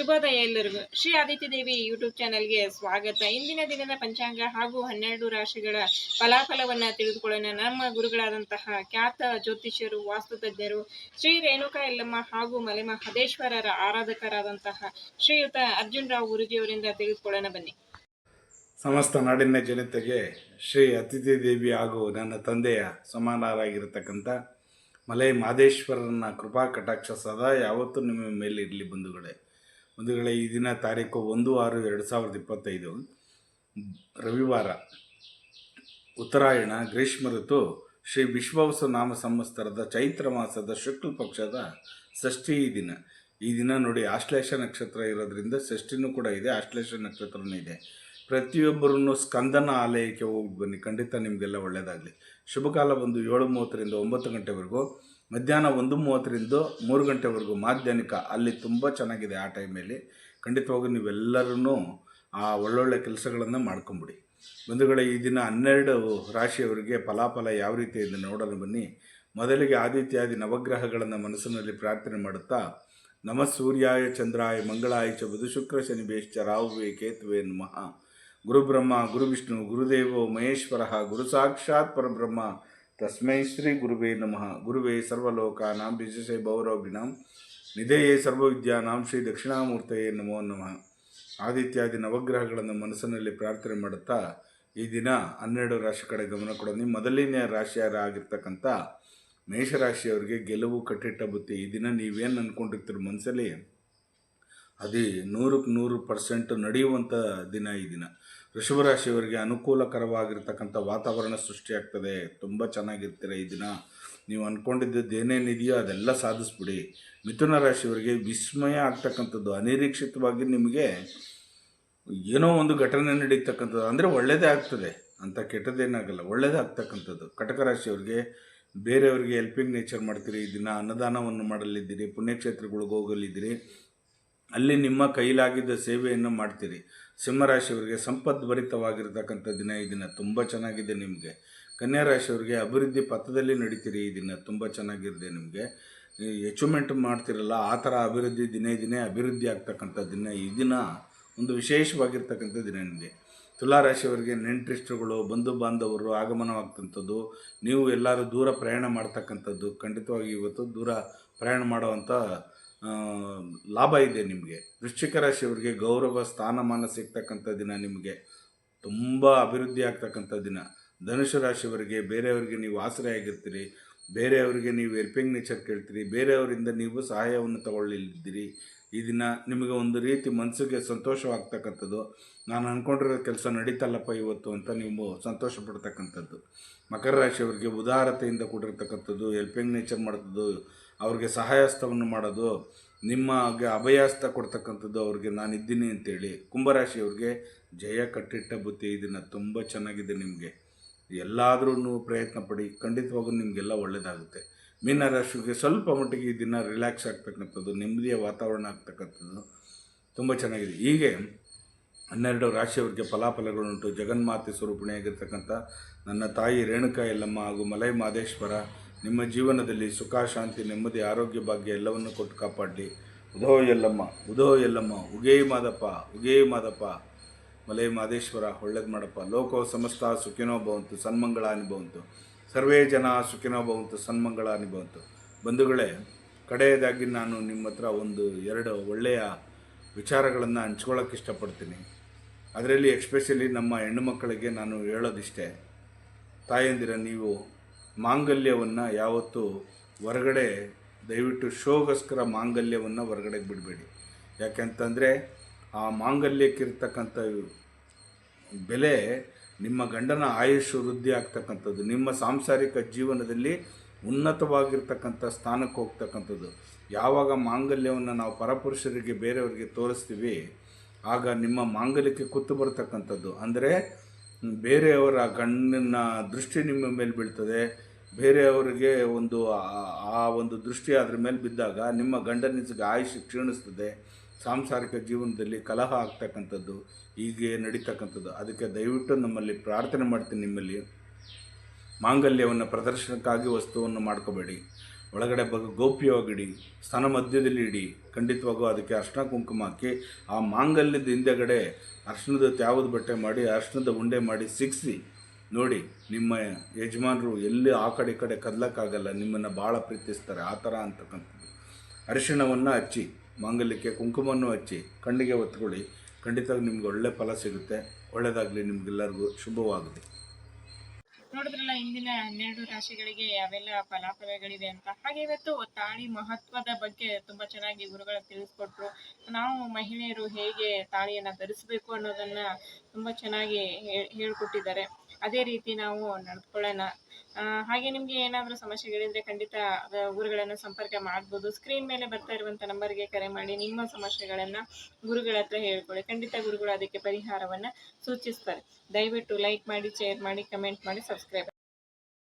ಶುಭೋದಯ ಎಲ್ಲರಿಗೂ ಶ್ರೀ ಆದಿತ್ಯ ದೇವಿ ಯೂಟ್ಯೂಬ್ ಚಾನೆಲ್ಗೆ ಸ್ವಾಗತ. ಇಂದಿನ ದಿನದ ಪಂಚಾಂಗ ಹಾಗೂ ಹನ್ನೆರಡು ರಾಶಿಗಳ ಫಲಾಫಲವನ್ನ ತಿಳಿದುಕೊಳ್ಳೋಣ. ನಮ್ಮ ಗುರುಗಳಾದಂತಹ ಖ್ಯಾತ ಜ್ಯೋತಿಷ್ಯರು ವಾಸ್ತುತಜ್ಞರು ಶ್ರೀ ರೇಣುಕಾ ಎಲ್ಲಮ್ಮ ಹಾಗೂ ಮಲೆ ಮಹದೇಶ್ವರರ ಆರಾಧಕರಾದಂತಹ ಶ್ರೀಯುತ ಅರ್ಜುನ್ ರಾವ್ ಗುರುಜಿಯವರಿಂದ ತಿಳಿದುಕೊಳ್ಳೋಣ. ಬನ್ನಿ. ಸಮಸ್ತ ನಾಡಿನ ಜನತೆಗೆ ಶ್ರೀ ಅತಿಥಿ ದೇವಿ ಹಾಗೂ ನನ್ನ ತಂದೆಯ ಸಮಾನರಾಗಿರತಕ್ಕಂಥ ಮಲೈ ಮಾದೇಶ್ವರನ ಕೃಪಾ ಕಟಾಕ್ಷ ಸದಾ ಯಾವತ್ತೂ ನಿಮ್ಮ ಮೇಲೆ ಇರಲಿ ಬಂಧುಗಳೇ. ಬಂಧುಗಳೇ, ಈ ದಿನ ತಾರೀಕು ಒಂದು ಆರು ಎರಡು ಸಾವಿರದ ಇಪ್ಪತ್ತೈದು, ರವಿವಾರ, ಉತ್ತರಾಯಣ, ಗ್ರೀಷ್ಮ ಋತು, ಶ್ರೀ ವಿಶ್ವವಸು ನಾಮ ಸಂವತ್ಸರದ ಚೈತ್ರ ಮಾಸದ ಶುಕ್ಲ ಪಕ್ಷದ ಷಷ್ಠಿ ದಿನ. ಈ ದಿನ ನೋಡಿ, ಆಶ್ಲೇಷ ನಕ್ಷತ್ರ ಇರೋದ್ರಿಂದ ಷಷ್ಠಿನೂ ಕೂಡ ಇದೆ, ಆಶ್ಲೇಷ ನಕ್ಷತ್ರನೂ ಇದೆ. ಪ್ರತಿಯೊಬ್ಬರೂ ಸ್ಕಂದನ ಆಲಯಕ್ಕೆ ಹೋಗಿ ಬನ್ನಿ. ಖಂಡಿತ ನಿಮಗೆಲ್ಲ ಒಳ್ಳೆಯದಾಗಲಿ ಶುಭಕಾಲ ಬಂದು ಏಳು ಮೂವತ್ತರಿಂದ ಒಂಬತ್ತು ಗಂಟೆವರೆಗೂ, ಮಧ್ಯಾಹ್ನ ಒಂದು ಮೂವತ್ತರಿಂದ ಮೂರು ಗಂಟೆವರೆಗೂ ಮಾಧ್ಯಮಿಕ ಅಲ್ಲಿ ತುಂಬ ಚೆನ್ನಾಗಿದೆ ಆ ಟೈಮಲ್ಲಿ. ಖಂಡಿತವಾಗಿ ನೀವೆಲ್ಲರೂ ಆ ಒಳ್ಳೊಳ್ಳೆ ಕೆಲಸಗಳನ್ನು ಮಾಡ್ಕೊಂಬಿಡಿ. ಬಂಧುಗಳೇ, ಈ ದಿನ ಹನ್ನೆರಡು ರಾಶಿಯವರಿಗೆ ಫಲಾಫಲ ಯಾವ ರೀತಿ ಇದೆ ನೋಡಲು ಬನ್ನಿ. ಮೊದಲಿಗೆ ಆದಿತ್ಯಾದಿ ನವಗ್ರಹಗಳನ್ನು ಮನಸ್ಸಿನಲ್ಲಿ ಪ್ರಾರ್ಥನೆ ಮಾಡುತ್ತಾ, ನಮ ಸೂರ್ಯಾಯ ಚಂದ್ರಾಯ ಮಂಗಳಾಯ ಚ ಬುಧ ಶುಕ್ರ ಶನಿ ಬೇಶ್ಚ ರಾಹುವೇ ಕೇತುವೆ ನಮಃ. ಗುರುಬ್ರಹ್ಮ, ಗುರುವಿಷ್ಣು, ಗುರುದೇವೋ, ಮಹೇಶ್ವರ, ಗುರು ಸಾಕ್ಷಾತ್ ಪರಬ್ರಹ್ಮ. ತಸ್ಮೈ ಶ್ರೀ ಗುರುವೇ ನಮಃ. ಗುರುವೇ ಸರ್ವಲೋಕಾನಾಂ ಬಿಜಸೆ ಭೌರವಿಣಾಂ ನಿಧೇಯೇ ಸರ್ವವಿದ್ಯಾನಾಂ ಶ್ರೀ ದಕ್ಷಿಣಾಮೂರ್ತಯೇ ನಮೋ ನಮಃ. ಆದಿತ್ಯಾದಿ ನವಗ್ರಹಗಳನ್ನು ಮನಸ್ಸಿನಲ್ಲಿ ಪ್ರಾರ್ಥನೆ ಮಾಡುತ್ತಾ ಈ ದಿನ ಹನ್ನೆರಡು ರಾಶಿ ಕಡೆ ಗಮನ ಕೊಡೋದು. ಮೊದಲನೇ ರಾಶಿಯಾರ ಆಗಿರ್ತಕ್ಕಂಥ ಮೇಷರಾಶಿಯವರಿಗೆ ಗೆಲುವು, ಕಟ್ಟಿಟ್ಟ ಬುತ್ತಿ ಈ ದಿನ ನೀವೇನು ಅಂದ್ಕೊಂಡಿರ್ತೀರಿ ಮನಸ್ಸಲ್ಲಿ ಅದೇ ನೂರಕ್ಕೆ ನೂರು ಪರ್ಸೆಂಟ್ ನಡೆಯುವಂಥ ದಿನ ಈ ದಿನ. ವೃಷಭರಾಶಿಯವರಿಗೆ ಅನುಕೂಲಕರವಾಗಿರ್ತಕ್ಕಂಥ ವಾತಾವರಣ ಸೃಷ್ಟಿಯಾಗ್ತದೆ. ತುಂಬ ಚೆನ್ನಾಗಿರ್ತೀರ ಈ ದಿನ. ನೀವು ಅಂದ್ಕೊಂಡಿದ್ದದ್ದು ಏನೇನಿದೆಯೋ ಅದೆಲ್ಲ ಸಾಧಿಸ್ಬಿಡಿ. ಮಿಥುನ ರಾಶಿಯವರಿಗೆ ವಿಸ್ಮಯ ಆಗ್ತಕ್ಕಂಥದ್ದು ಅನಿರೀಕ್ಷಿತವಾಗಿ ನಿಮಗೆ ಏನೋ ಒಂದು ಘಟನೆ ನಡೀತಕ್ಕಂಥದ್ದು. ಅಂದರೆ ಒಳ್ಳೆಯದೇ ಆಗ್ತದೆ ಅಂತ ಕೆಟ್ಟದೇನಾಗಲ್ಲ ಒಳ್ಳೆಯದೇ ಆಗ್ತಕ್ಕಂಥದ್ದು. ಕಟಕ ರಾಶಿಯವರಿಗೆ ಬೇರೆಯವರಿಗೆ ಹೆಲ್ಪಿಂಗ್ ನೇಚರ್ ಮಾಡ್ತೀರಿ, ಈ ದಿನ ಅನ್ನದಾನವನ್ನು ಮಾಡಲಿದ್ದೀರಿ, ಪುಣ್ಯಕ್ಷೇತ್ರಗಳಿಗೆ ಹೋಗಲಿದ್ದೀರಿ. ಅಲ್ಲಿ ನಿಮ್ಮ ಕೈಲಾಗಿದ್ದ ಸೇವೆಯನ್ನು ಮಾಡ್ತೀರಿ. ಸಿಂಹರಾಶಿಯವರಿಗೆ ಸಂಪದ್ಭರಿತವಾಗಿರ್ತಕ್ಕಂಥ ದಿನ ಈ ದಿನ ತುಂಬ ಚೆನ್ನಾಗಿದೆ ನಿಮಗೆ. ಕನ್ಯಾ ರಾಶಿಯವರಿಗೆ ಅಭಿವೃದ್ಧಿ ಪಥದಲ್ಲಿ ನಡೀತೀರಿ ಈ ದಿನ ತುಂಬ ಚೆನ್ನಾಗಿದೆ ನಿಮಗೆ. ಅಚೀವ್ಮೆಂಟ್ ಮಾಡ್ತಿರಲ್ಲ, ಆ ಥರ ಅಭಿವೃದ್ಧಿ ದಿನೇ ದಿನೇ ಅಭಿವೃದ್ಧಿ ಆಗ್ತಕ್ಕಂಥ ದಿನ ಈ ದಿನ ಒಂದು ವಿಶೇಷವಾಗಿರ್ತಕ್ಕಂಥ ದಿನ ನಿಮಗೆ. ತುಲಾರಾಶಿಯವರಿಗೆ ನೆಂಟರಿಷ್ಟಗಳು ಬಂಧು ಬಾಂಧವರು ಆಗಮನವಾಗ್ತಂಥದ್ದು, ನೀವು ಎಲ್ಲರೂ ದೂರ ಪ್ರಯಾಣ ಮಾಡ್ತಕ್ಕಂಥದ್ದು, ಖಂಡಿತವಾಗಿ ಇವತ್ತು ದೂರ ಪ್ರಯಾಣ ಮಾಡುವಂಥ ಲಾಭ ಇದೆ ನಿಮಗೆ. ವೃಶ್ಚಿಕ ರಾಶಿಯವರಿಗೆ ಗೌರವ, ಸ್ಥಾನಮಾನ ಸಿಗ್ತಕ್ಕಂಥ ದಿನ ನಿಮಗೆ. ತುಂಬ ಅಭಿವೃದ್ಧಿ ಆಗ್ತಕ್ಕಂಥ ದಿನ. ಧನುಷು ರಾಶಿಯವರಿಗೆ ಬೇರೆಯವರಿಗೆ ನೀವು ಆಸರೆ ಆಗಿರ್ತೀರಿ. ಬೇರೆಯವರಿಗೆ ನೀವು ಹೆಲ್ಪಿಂಗ್ ನೇಚರ್ ಕೇಳ್ತೀರಿ. ಬೇರೆಯವರಿಂದ ನೀವು ಸಹಾಯವನ್ನು ತಗೊಳ್ಳಿದ್ದೀರಿ ಈ ದಿನ ನಿಮಗೆ ಒಂದು ರೀತಿ ಮನಸ್ಸಿಗೆ ಸಂತೋಷವಾಗ್ತಕ್ಕಂಥದ್ದು. ನಾನು ಅಂದ್ಕೊಂಡಿರೋ ಕೆಲಸ ನಡೀತಲ್ಲಪ್ಪ ಇವತ್ತು ಅಂತ ನೀವು ಸಂತೋಷ ಪಡ್ತಕ್ಕಂಥದ್ದು ಮಕರ ರಾಶಿಯವರಿಗೆ ಉದಾರತೆಯಿಂದ ಕೂಡಿರ್ತಕ್ಕಂಥದ್ದು, ಹೆಲ್ಪಿಂಗ್ ನೇಚರ್ ಮಾಡೋದು ಅವ್ರಿಗೆ ಸಹಾಯಹಸ್ತವನ್ನು ಮಾಡೋದು, ನಿಮಗೆ ಅಭಯಹಸ್ತ ಕೊಡ್ತಕ್ಕಂಥದ್ದು ಅವ್ರಿಗೆ ನಾನು ಇದ್ದೀನಿ ಅಂತೇಳಿ ಕುಂಭರಾಶಿಯವ್ರಿಗೆ ಜಯ ಕಟ್ಟಿಟ್ಟ ಬುತ್ತಿ ಇದನ್ನ ದಿನ ತುಂಬ ಚೆನ್ನಾಗಿದೆ ನಿಮಗೆ. ಎಲ್ಲಾದ್ರೂ ಪ್ರಯತ್ನ ಪಡಿ ಖಂಡಿತವಾಗೂ ನಿಮಗೆಲ್ಲ ಒಳ್ಳೆಯದಾಗುತ್ತೆ ಮೀನರಾಶಿಗೆ ಸ್ವಲ್ಪ ಮಟ್ಟಿಗೆ ಈ ದಿನ ರಿಲ್ಯಾಕ್ಸ್ ಆಗ್ತಕ್ಕಂಥದ್ದು, ನೆಮ್ಮದಿಯ ವಾತಾವರಣ ಆಗ್ತಕ್ಕಂಥದ್ದು ತುಂಬ ಚೆನ್ನಾಗಿದೆ. ಹೀಗೆ ಹನ್ನೆರಡು ರಾಶಿಯವರಿಗೆ ಫಲಾಫಲಗಳುಂಟು, ಜಗನ್ಮಾತೆ ಸ್ವರೂಪಣೆಯಾಗಿರ್ತಕ್ಕಂಥ ನನ್ನ ತಾಯಿ ರೇಣುಕಾ ಯಲ್ಲಮ್ಮ ಹಾಗೂ ಮಲೈ ಮಾದೇಶ್ವರ ನಿಮ್ಮ ಜೀವನದಲ್ಲಿ ಸುಖ, ಶಾಂತಿ, ನೆಮ್ಮದಿ, ಆರೋಗ್ಯ ಭಾಗ್ಯ ಎಲ್ಲವನ್ನು ಕೊಟ್ಟು ಕಾಪಾಡಲಿ. ಉದೋ ಎಲ್ಲಮ್ಮ ಉದೋ ಎಲ್ಲಮ್ಮ ಉಗೇ ಮಾದಪ್ಪ ಉಗೇ ಮಾದಪ್ಪ. ಮಲೈ ಮಾದೇಶ್ವರ, ಒಳ್ಳೇದು ಮಾಡಪ್ಪ. ಲೋಕೋ ಸಮಸ್ತ ಸುಖಿನೋ ಭವಂತು ಸನ್ಮಂಗಳ ಅನುಭವಂತು ಸರ್ವೇ ಜನ ಸುಖಿನೋ ಭವಂತು ಸನ್ಮಂಗಳ ಅನುಭವಂತು ಬಂಧುಗಳೇ, ಕಡೆಯದಾಗಿ ನಾನು ನಿಮ್ಮ ಹತ್ರ ಒಂದು ಎರಡು ಒಳ್ಳೆಯ ವಿಚಾರಗಳನ್ನು ಹಂಚ್ಕೊಳ್ಳೋಕೆ ಇಷ್ಟಪಡ್ತೀನಿ. ಅದರಲ್ಲಿ ಎಕ್ಸ್ಪೆಷಲಿ ನಮ್ಮ ಹೆಣ್ಣು ಮಕ್ಕಳಿಗೆ ನಾನು ಹೇಳೋದಿಷ್ಟೇ. ತಾಯಂದಿರ, ನೀವು ಮಾಂಗಲ್ಯವನ್ನು ಯಾವತ್ತೂ ಹೊರಗಡೆ ದಯವಿಟ್ಟು ಶೋಗೋಸ್ಕರ ಮಾಂಗಲ್ಯವನ್ನು ಹೊರಗಡೆಗೆ ಬಿಡಬೇಡಿ. ಯಾಕೆಂತಂದರೆ ಆ ಮಾಂಗಲ್ಯಕ್ಕಿರ್ತಕ್ಕಂಥ ಬೆಲೆ ನಿಮ್ಮ ಗಂಡನ ಆಯುಷ್ ವೃದ್ಧಿ ಆಗ್ತಕ್ಕಂಥದ್ದು, ನಿಮ್ಮ ಸಾಂಸಾರಿಕ ಜೀವನದಲ್ಲಿ ಉನ್ನತವಾಗಿರ್ತಕ್ಕಂಥ ಸ್ಥಾನಕ್ಕೆ ಹೋಗ್ತಕ್ಕಂಥದ್ದು. ಯಾವಾಗ ಮಾಂಗಲ್ಯವನ್ನು ನಾವು ಪರಪುರುಷರಿಗೆ ಬೇರೆಯವರಿಗೆ ತೋರಿಸ್ತೀವಿ, ಆಗ ನಿಮ್ಮ ಮಾಂಗಲ್ಯಕ್ಕೆ ಕುತ್ತು ಬರ್ತಕ್ಕಂಥದ್ದು. ಅಂದರೆ ಬೇರೆಯವರ ಗಂಡನ ದೃಷ್ಟಿ ನಿಮ್ಮ ಮೇಲೆ ಬೀಳ್ತದೆ ಬೇರೆಯವರಿಗೆ ಒಂದು ಆ- ಒಂದು ದೃಷ್ಟಿ ಅದ್ರ ಮೇಲೆ ಬಿದ್ದಾಗ ನಿಮ್ಮ ಗಂಡನಿಗೆ ಆಯುಷ್ ಕ್ಷೀಣಿಸ್ತದೆ, ಸಾಂಸಾರಿಕ ಜೀವನದಲ್ಲಿ ಕಲಹ ಆಗ್ತಕ್ಕಂಥದ್ದು, ಹೀಗೆ ನಡೀತಕ್ಕಂಥದ್ದು. ಅದಕ್ಕೆ ದಯವಿಟ್ಟು ನಮ್ಮಲ್ಲಿ ಪ್ರಾರ್ಥನೆ ಮಾಡ್ತೀನಿ ನಿಮ್ಮಲ್ಲಿ. ಮಾಂಗಲ್ಯವನ್ನು ಪ್ರದರ್ಶನಕ್ಕಾಗಿ ವಸ್ತುವನ್ನು ಮಾಡ್ಕೋಬೇಡಿ. ಒಳಗಡೆ ಬಗ್ಗೆ ಗೌಪ್ಯವಾಗಿಡಿ, ಸ್ತನ ಮಧ್ಯದಲ್ಲಿ ಇಡಿ. ಖಂಡಿತವಾಗೂ ಅದಕ್ಕೆ ಅರ್ಶಿನ ಕುಂಕುಮ ಹಾಕಿ, ಆ ಮಾಂಗಲ್ಯದ ಹಿಂದೆಗಡೆ ಅರ್ಶಿಣದ ತ್ಯಾವದ ಬಟ್ಟೆ ಮಾಡಿ ಅರ್ಶಿಣದ ಉಂಡೆ ಮಾಡಿ ಸಿಗಿಸಿ. ನೋಡಿ, ನಿಮ್ಮ ಯಜಮಾನರು ಎಲ್ಲಿ ಆ ಕಡೆ ಕಡೆ ಕದಲಕ್ಕಾಗಲ್ಲ, ನಿಮ್ಮನ್ನು ಭಾಳ ಪ್ರೀತಿಸ್ತಾರೆ, ಆ ಥರ ಅಂತಕ್ಕಂಥದ್ದು. ಅರಿಶಿಣವನ್ನು ಹಚ್ಚಿ, ಮಾಂಗಲ್ಯಕ್ಕೆ ಕುಂಕುಮವನ್ನು ಹಚ್ಚಿ, ಕಣ್ಣಿಗೆ ಒತ್ಕೊಳ್ಳಿ ಖಂಡಿತವಾಗಿ ನಿಮ್ಗೆ ಒಳ್ಳೆ ಫಲ ಸಿಗುತ್ತೆ. ಒಳ್ಳೆಯದಾಗಲಿ ನಿಮ್ಗೆಲ್ಲರಿಗೂ ಶುಭವಾಗಲಿ. ನೋಡಿದ್ರಲ್ಲ, ಇಂದಿನ ಹನ್ನೆರಡು ರಾಶಿಗಳಿಗೆ ಯಾವೆಲ್ಲ ಫಲಾಫಲಗಳಿವೆ ಅಂತ. ಹಾಗೆ ಇವತ್ತು ತಾಳಿ ಮಹತ್ವದ ಬಗ್ಗೆ ತುಂಬಾ ಚೆನ್ನಾಗಿ ಗುರುಗಳು ತಿಳಿಸ್ಕೊಟ್ರು. ನಾವು ಮಹಿಳೆಯರು ಹೇಗೆ ತಾಳಿಯನ್ನ ಧರಿಸಬೇಕು ಅನ್ನೋದನ್ನ ತುಂಬಾ ಚೆನ್ನಾಗಿ ಹೇಳ್- ಹೇಳ್ಕೊಟ್ಟಿದ್ದಾರೆ. ಅದೇ ರೀತಿ ನಾವು ನಡ್ಕೊಳ್ಳೋಣ. ಹಾಗೆ ನಿಮಗೆ ಏನಾದರೂ ಸಮಸ್ಯೆಗಳಿದ್ರೆ ಖಂಡಿತ ಗುರುಗಳನ್ನ ಸಂಪರ್ಕ ಮಾಡ್ಬೋದು. ಸ್ಕ್ರೀನ್ ಮೇಲೆ ಬರ್ತಾ ಇರುವಂಥ ನಂಬರ್ಗೆ ಕರೆ ಮಾಡಿ, ನಿಮ್ಮ ಸಮಸ್ಯೆಗಳನ್ನ ಗುರುಗಳ ಹತ್ರ ಹೇಳ್ಕೊಳ್ಳಿ. ಖಂಡಿತ ಗುರುಗಳು ಅದಕ್ಕೆ ಪರಿಹಾರವನ್ನ ಸೂಚಿಸ್ತಾರೆ. ದಯವಿಟ್ಟು ಲೈಕ್ ಮಾಡಿ ಶೇರ್ ಮಾಡಿ ಕಮೆಂಟ್ ಮಾಡಿ ಸಬ್ಸ್ಕ್ರೈಬ್